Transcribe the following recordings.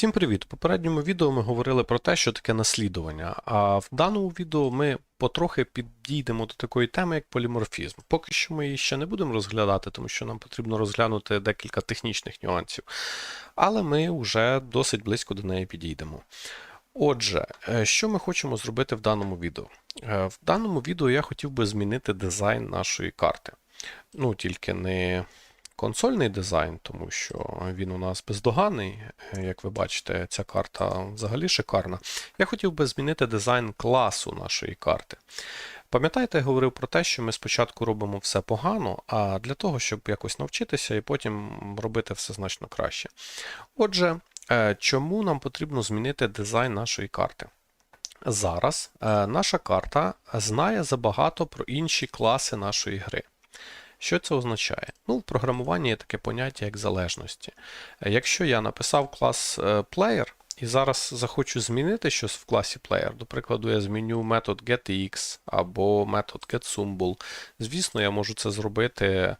Всім привіт! У попередньому відео ми говорили про те, що таке наслідування, а в даному відео ми потрохи підійдемо до такої теми, як поліморфізм. Поки що ми її ще не будемо розглядати, тому що нам потрібно розглянути декілька технічних нюансів, але ми вже досить близько до неї підійдемо. Отже, е, що ми хочемо зробити в даному відео? Е, В даному відео я хотів би змінити дизайн нашої карти. Ну, тільки не консольний дизайн, тому що він у нас бездоганний. Е, Як ви бачите, ця карта взагалі шикарна. Я хотів би змінити дизайн класу нашої карти. Пам'ятаєте, я говорив про те, що ми спочатку робимо все погано, а для того, щоб якось навчитися і потім робити все значно краще. Отже, е, чому нам потрібно змінити дизайн нашої карти? Зараз е, наша карта знає забагато про інші класи нашої гри. Що це означає? Ну, в програмуванні є таке поняття як залежності. Е, Якщо я написав клас е, player і зараз захочу змінити щось в класі player, до прикладу, я зміню метод getX або метод getSymbol, звісно, я можу це зробити е,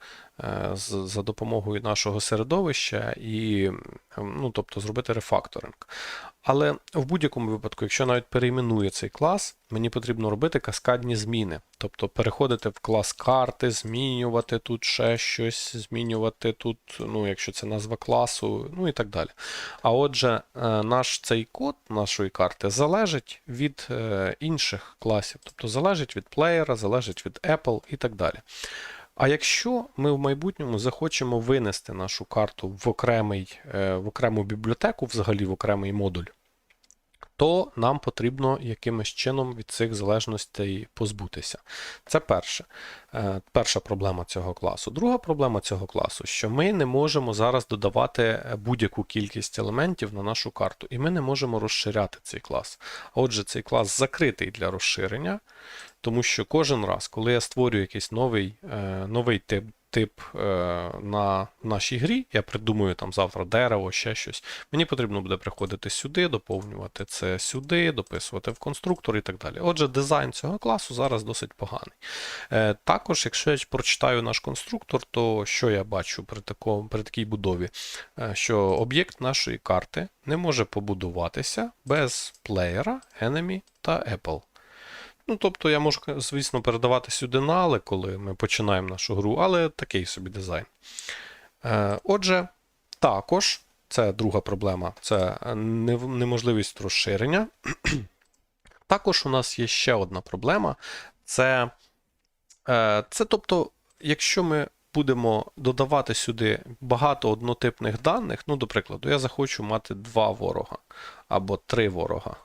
за допомогою нашого середовища і, ну, тобто, зробити рефакторинг. Але в будь-якому випадку, якщо навіть перейменую цей клас, мені потрібно робити каскадні зміни. Тобто переходити в клас карти, змінювати тут ще щось, змінювати тут, ну, якщо це назва класу, ну і так далі. А отже, е, наш цей код нашої карти залежить від е, інших класів, тобто залежить від плеєра, залежить від Apple і так далі. А якщо ми в майбутньому захочемо винести нашу карту в, окремий, е, в окрему бібліотеку, взагалі в окремий модуль, то нам потрібно якимось чином від цих залежностей позбутися. Це перше. Е, Перша проблема цього класу. Друга проблема цього класу, що ми не можемо зараз додавати е, будь-яку кількість елементів на нашу карту, і ми не можемо розширяти цей клас. Отже, цей клас закритий для розширення, тому що кожен раз, коли я створюю якийсь новий, е, новий тип, тип е, на нашій грі, я придумую там завтра дерево, ще щось. Мені потрібно буде приходити сюди, доповнювати це сюди, дописувати в конструктор і так далі. Отже, дизайн цього класу зараз досить поганий. Е, також, якщо я прочитаю наш конструктор, то що я бачу при, такому, при такій будові? Е, що об'єкт нашої карти не може побудуватися без плеєра, enemy та Apple. Ну, тобто я можу, звісно, передавати сюди нали, коли ми починаємо нашу гру, але такий собі дизайн. Е, Отже, також це друга проблема це неможливість розширення. Також у нас є ще одна проблема. Це, е, це тобто, якщо ми будемо додавати сюди багато однотипних даних, ну, до прикладу, я захочу мати два ворога, або три ворога,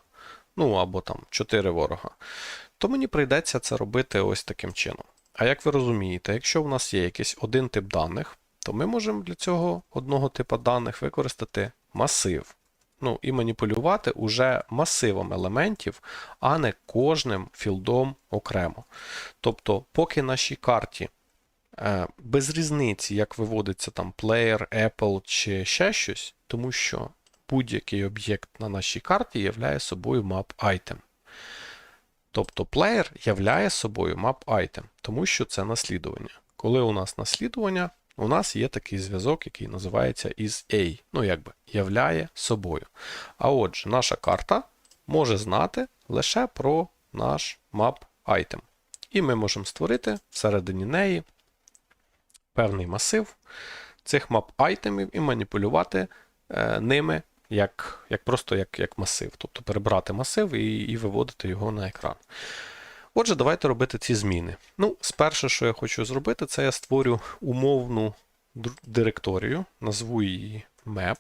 ну, або там чотири ворога то мені прийдеться це робити ось таким чином. А як ви розумієте, якщо в нас є якийсь один тип даних, то ми можемо для цього одного типу даних використати масив. Ну, і маніпулювати уже масивом елементів, а не кожним філдом окремо. Тобто, поки нашій карті е, без різниці, як виводиться там player, Apple чи ще щось, тому що будь-який об'єкт на нашій карті являє собою map item. Тобто плеєр являє собою map item, тому що це наслідування. Коли у нас наслідування, у нас є такий зв'язок, який називається is A, ну якби являє собою. А отже, наша карта може знати лише про наш map item. І ми можемо створити всередині неї певний масив цих map айтемів і маніпулювати е, ними як, як просто як, як масив. Тобто перебрати масив і, і виводити його на екран. Отже, давайте робити ці зміни. Ну, сперше, що я хочу зробити, це я створю умовну директорію, назву її map.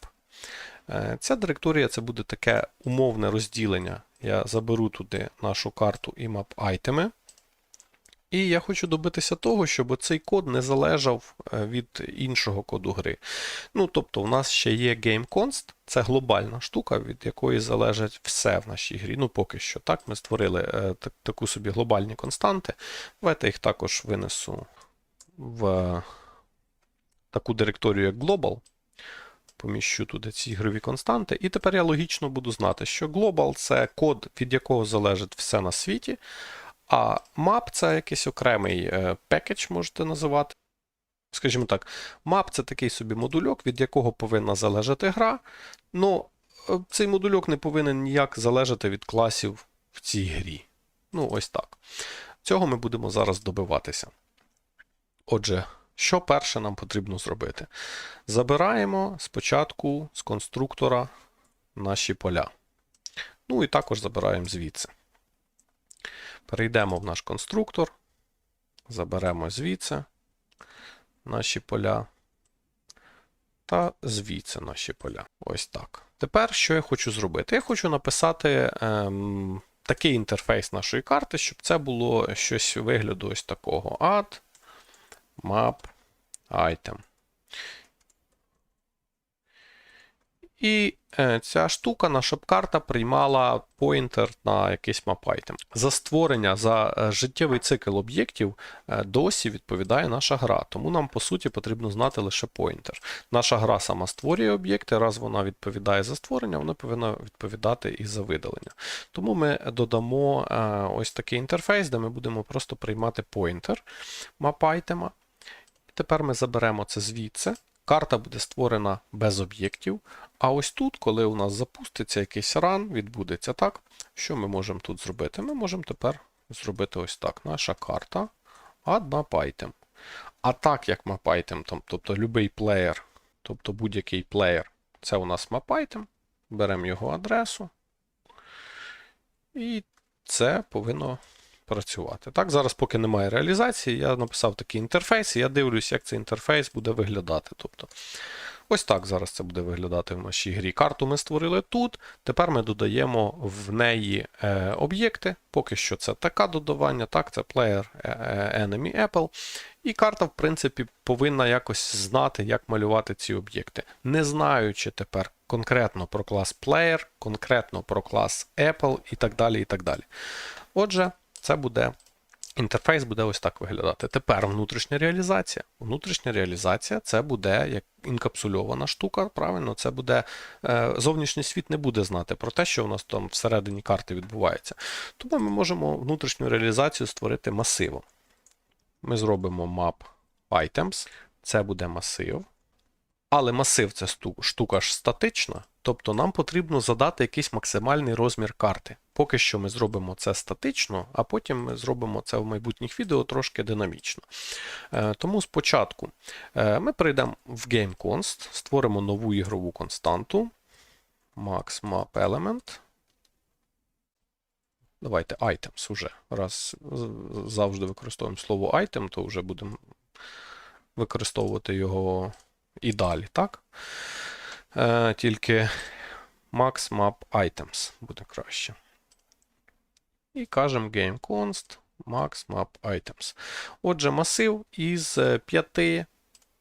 Е, Ця директорія це буде таке умовне розділення. Я заберу туди нашу карту і map айтеми. І я хочу добитися того, щоб цей код не залежав е, від іншого коду гри. Ну, тобто, у нас ще є GameConst, це глобальна штука, від якої залежить все в нашій грі. Ну, поки що. Так, ми створили е, так- таку собі глобальні константи. Давайте їх також винесу в е, таку директорію, як Global. Поміщу туди ці ігрові константи. І тепер я логічно буду знати, що Global це код, від якого залежить все на світі. А map це якийсь окремий е, пекедж, можете називати. Скажімо так, map це такий собі модульок, від якого повинна залежати гра. Ну, е, цей модульок не повинен ніяк залежати від класів в цій грі. Ну, ось так. Цього ми будемо зараз добиватися. Отже, що перше нам потрібно зробити? Забираємо спочатку з конструктора наші поля. Ну і також забираємо звідси. Перейдемо в наш конструктор, заберемо звідси наші поля та звідси наші поля. Ось так. Тепер що я хочу зробити? Я хочу написати ем, такий інтерфейс нашої карти, щоб це було щось вигляду ось такого. Add map item. І ця штука, наша карта приймала поінтер на якийсь item. За створення, за е, життєвий цикл об'єктів е, досі відповідає наша гра. Тому нам, по суті, потрібно знати лише поінтер. Наша гра сама створює об'єкти, раз вона відповідає за створення, вона повинна відповідати і за видалення. Тому ми додамо е, ось такий інтерфейс, де ми будемо просто приймати поінтер item. Тепер ми заберемо це звідси. Карта буде створена без об'єктів. А ось тут, коли у нас запуститься якийсь ран, відбудеться так. Що ми можемо тут зробити? Ми можемо тепер зробити ось так. Наша карта add map item. А так як map item, там, тобто будь-який плеєр, тобто будь-який плеєр, це у нас map item. Беремо його адресу. І це повинно працювати. Так, зараз, поки немає реалізації, я написав такий інтерфейс, і я дивлюсь, як цей інтерфейс буде виглядати. Тобто, ось так зараз це буде виглядати в нашій грі. Карту ми створили тут. Тепер ми додаємо в неї е, об'єкти. Поки що це таке додавання, так, це player е, enemy Apple. І карта, в принципі, повинна якось знати, як малювати ці об'єкти. Не знаючи тепер конкретно про клас Player, конкретно про клас Apple і так далі. і так далі. Отже, це буде. Інтерфейс буде ось так виглядати. Тепер внутрішня реалізація. Внутрішня реалізація це буде як інкапсульована штука. Правильно, це буде е, зовнішній світ не буде знати про те, що у нас там всередині карти відбувається. Тому ми можемо внутрішню реалізацію створити масивом. Ми зробимо map items, це буде масив. Але масив це штука ж статична, тобто нам потрібно задати якийсь максимальний розмір карти. Поки що ми зробимо це статично, а потім ми зробимо це в майбутніх відео трошки динамічно. Е, тому спочатку е, ми перейдемо в GameConst, створимо нову ігрову константу. Max Map Element. Давайте items уже. Раз завжди використовуємо слово item, то вже будемо використовувати його і далі, так? Е, Тільки Max Map Items буде краще. І кажемо GameConst Max Map Items. Отже, масив із п'яти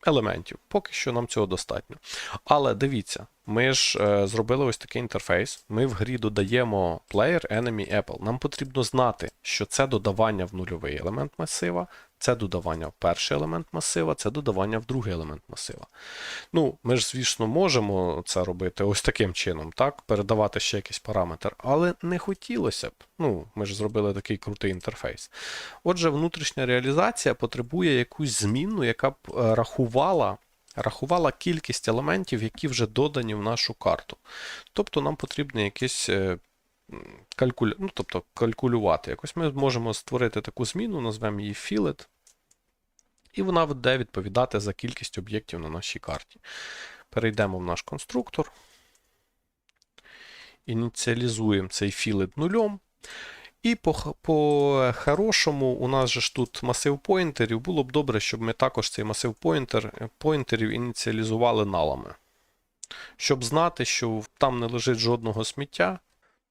елементів. Поки що нам цього достатньо. Але дивіться, ми ж е, зробили ось такий інтерфейс. Ми в грі додаємо player enemy Apple. Нам потрібно знати, що це додавання в нульовий елемент масива, це додавання в перший елемент масива, це додавання в другий елемент масива. Ну, ми ж, звісно, можемо це робити ось таким чином, так, передавати ще якийсь параметр, але не хотілося б. Ну, ми ж зробили такий крутий інтерфейс. Отже, внутрішня реалізація потребує якусь зміну, яка б е, рахувала. Рахувала кількість елементів, які вже додані в нашу карту. Тобто нам потрібно якийсь е, калькулю... ну, тобто, калькулювати. Якось Ми можемо створити таку зміну, назвемо її fillet, і вона буде відповідати за кількість об'єктів на нашій карті. Перейдемо в наш конструктор. Ініціалізуємо цей філет нульом. І по-хорошому, у нас же ж тут масив поінтерів. Було б добре, щоб ми також цей масив поінтер, поінтерів ініціалізували налами. Щоб знати, що там не лежить жодного сміття.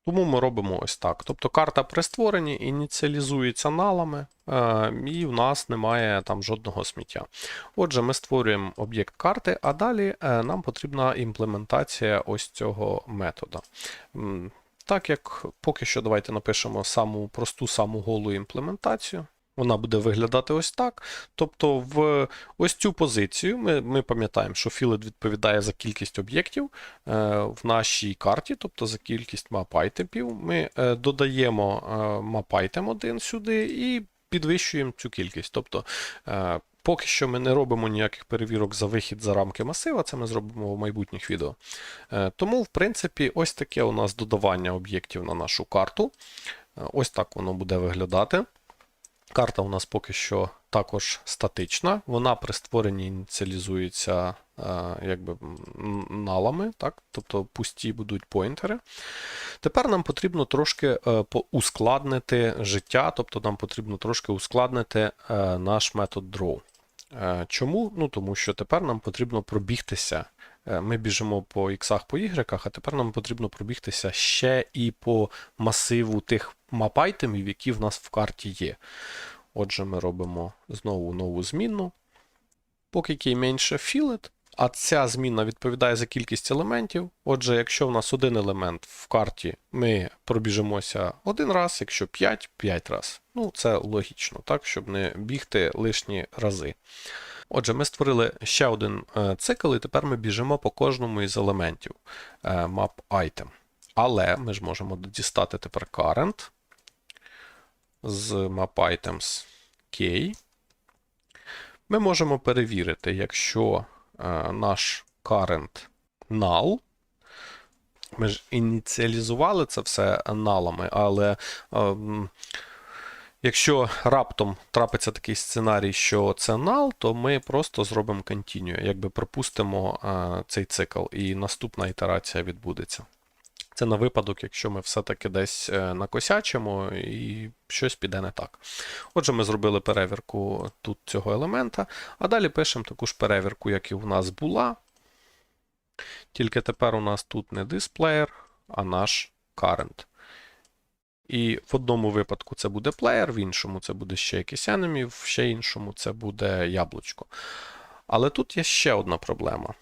Тому ми робимо ось так. Тобто карта при створенні ініціалізується налами, е, і в нас немає там жодного сміття. Отже, ми створюємо об'єкт карти, а далі е, нам потрібна імплементація ось цього метода. Так як поки що давайте напишемо саму просту, саму голу імплементацію. Вона буде виглядати ось так. Тобто, в ось цю позицію ми ми пам'ятаємо, що філет відповідає за кількість об'єктів е, в нашій карті, тобто за кількість map-айтемів. Ми е, додаємо е, map-item один сюди і підвищуємо цю кількість. Тобто, Поки що ми не робимо ніяких перевірок за вихід за рамки масива, це ми зробимо в майбутніх відео. Тому, в принципі, ось таке у нас додавання об'єктів на нашу карту. Ось так воно буде виглядати. Карта у нас поки що також статична. Вона при створенні ініціалізується е, якби налами, так? тобто пусті будуть поінтери. Тепер нам потрібно трошки е, ускладнити життя, тобто нам потрібно трошки ускладнити е, наш метод draw. Чому? Ну, тому що тепер нам потрібно пробігтися. Ми біжимо по іксах, по ігреках, а тепер нам потрібно пробігтися ще і по масиву тих мап-айтемів, які в нас в карті є. Отже, ми робимо знову нову змінну. Поки кей менше fillet, а ця зміна відповідає за кількість елементів. Отже, якщо в нас один елемент в карті, ми пробіжимося один раз, якщо 5 5 раз. Ну, це логічно, так, щоб не бігти лишні рази. Отже, ми створили ще один е, цикл, і тепер ми біжимо по кожному із елементів е, map item. Але ми ж можемо дістати тепер current з map items K. Ми можемо перевірити, якщо е, наш current null. Ми ж ініціалізували це все налами, але ем, якщо раптом трапиться такий сценарій, що це null, то ми просто зробимо continue, якби пропустимо е, цей цикл, і наступна ітерація відбудеться. Це на випадок, якщо ми все-таки десь е, накосячимо і щось піде не так. Отже, ми зробили перевірку тут цього елемента, а далі пишемо таку ж перевірку, як і в нас була. Тільки тепер у нас тут не дисплеєр, а наш current. І в одному випадку це буде player, в іншому це буде ще якийсь enemy, в ще іншому це буде яблучко. Але тут є ще одна проблема.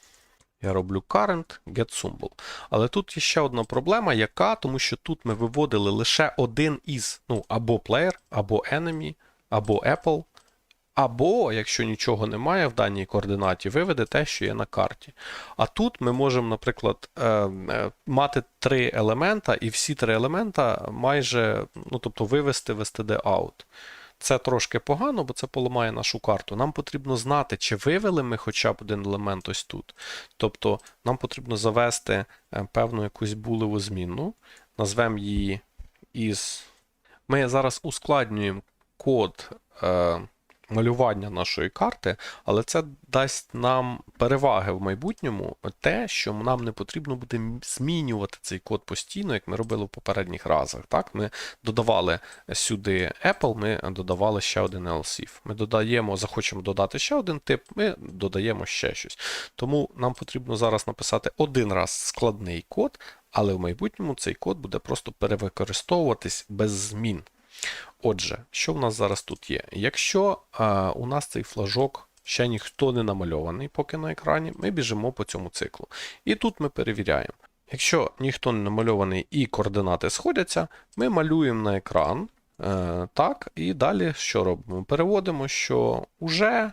Я роблю current get symbol. Але тут є ще одна проблема, яка, тому що тут ми виводили лише один із, ну, або player, або enemy, або Apple, або, якщо нічого немає в даній координаті, виведе те, що є на карті. А тут ми можемо, наприклад, е, е, мати три елемента, і всі три елемента майже, ну, тобто вивести в std out. Це трошки погано, бо це поламає нашу карту. Нам потрібно знати, чи вивели ми хоча б один елемент ось тут. Тобто нам потрібно завести е, певну якусь булеву змінну, назвемо її із. Ми зараз ускладнюємо код е, малювання нашої карти, але це дасть нам переваги в майбутньому, те, що нам не потрібно буде змінювати цей код постійно, як ми робили в попередніх разах. Так? Ми додавали сюди Apple, ми додавали ще один LSIF. Ми додаємо, захочемо додати ще один тип, ми додаємо ще щось. Тому нам потрібно зараз написати один раз складний код, але в майбутньому цей код буде просто перевикористовуватись без змін. Отже, що в нас зараз тут є? Якщо а, у нас цей флажок ще ніхто не намальований поки на екрані, ми біжимо по цьому циклу. І тут ми перевіряємо. Якщо ніхто не намальований і координати сходяться, ми малюємо на екран. Е, так, і далі що робимо? Переводимо, що уже,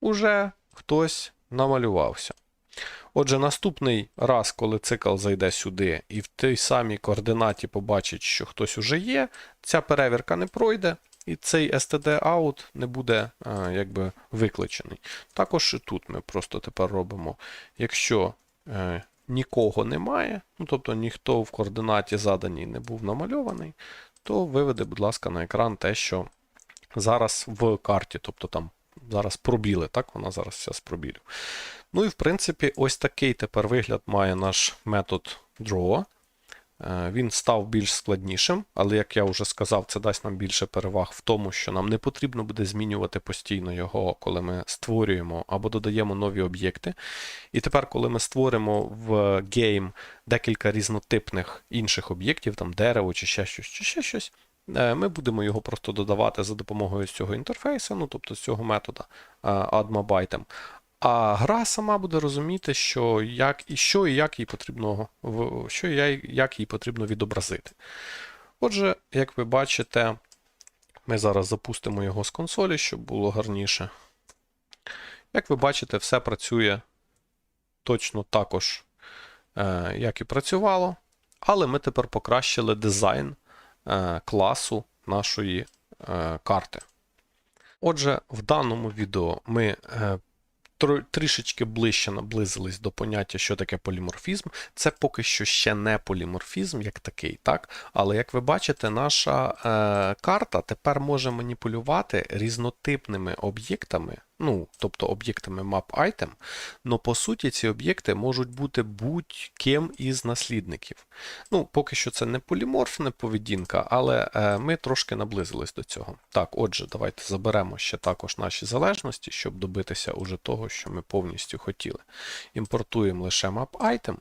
уже хтось намалювався. Отже, наступний раз, коли цикл зайде сюди і в тій самій координаті побачить, що хтось уже є, ця перевірка не пройде, і цей std-out не буде а, якби викличений. Також і тут ми просто тепер робимо, якщо е, нікого немає, ну тобто ніхто в координаті заданій не був намальований, то виведе, будь ласка, на екран те, що зараз в карті, тобто там зараз пробіли, так, вона зараз вся з пробілів. Ну і в принципі, ось такий тепер вигляд має наш метод draw. Е, Він став більш складнішим, але, як я вже сказав, це дасть нам більше переваг в тому, що нам не потрібно буде змінювати постійно його, коли ми створюємо або додаємо нові об'єкти. І тепер, коли ми створимо в гейм декілька різнотипних інших об'єктів, там дерево чи ще щось, чи ще щось, е, ми будемо його просто додавати за допомогою цього інтерфейсу, ну тобто з цього метода е, addMobItem. А гра сама буде розуміти, що як і що і як їй потрібно що і як їй потрібно відобразити. Отже, як ви бачите, ми зараз запустимо його з консолі, щоб було гарніше. Як ви бачите, все працює точно також, е, як і працювало. Але ми тепер покращили дизайн е, класу нашої е, карти. Отже, в даному відео ми трішечки ближче наблизились до поняття, що таке поліморфізм. Це поки що ще не поліморфізм як такий, так? Але як ви бачите, наша е, карта тепер може маніпулювати різнотипними об'єктами, ну, тобто об'єктами map-item, но по суті ці об'єкти можуть бути будь-ким із наслідників. Ну, поки що це не поліморфна поведінка, але е, ми трошки наблизились до цього. Так, отже, давайте заберемо ще також наші залежності, щоб добитися уже того, що ми повністю хотіли. Імпортуємо лише map-item.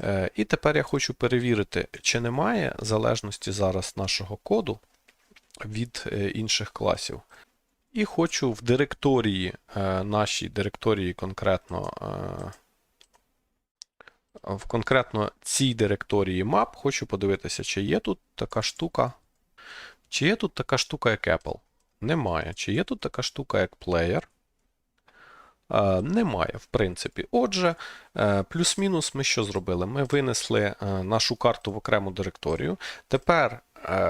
Е, і тепер я хочу перевірити, чи немає залежності зараз нашого коду від е, інших класів. І хочу в директорії, е, нашій директорії конкретно, е, в конкретно цій директорії map, хочу подивитися, чи є тут така штука. Чи є тут така штука, як Apple? Немає. Чи є тут така штука, як Player? Е, Немає, в принципі. Отже, плюс-мінус ми що зробили? Ми винесли нашу карту в окрему директорію. Тепер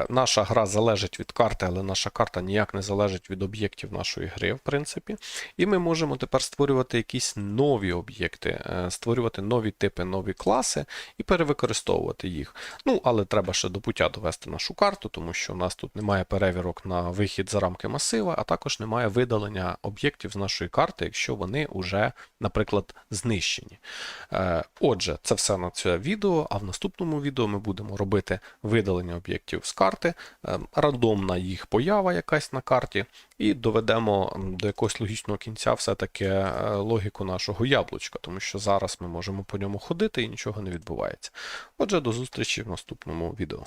наша гра залежить від карти, але наша карта ніяк не залежить від об'єктів нашої гри, в принципі. І ми можемо тепер створювати якісь нові об'єкти, е, створювати нові типи, нові класи і перевикористовувати їх. Ну, але треба ще до пуття довести нашу карту, тому що у нас тут немає перевірок на вихід за рамки масива, а також немає видалення об'єктів з нашої карти, якщо вони вже, наприклад, знищені. Е, Отже, це все на це відео, а в наступному відео ми будемо робити видалення об'єктів з карти, е, рандомна їх поява якась на карті, і доведемо до якогось логічного кінця все-таки е, логіку нашого яблучка, тому що зараз ми можемо по ньому ходити і нічого не відбувається. Отже, до зустрічі в наступному відео.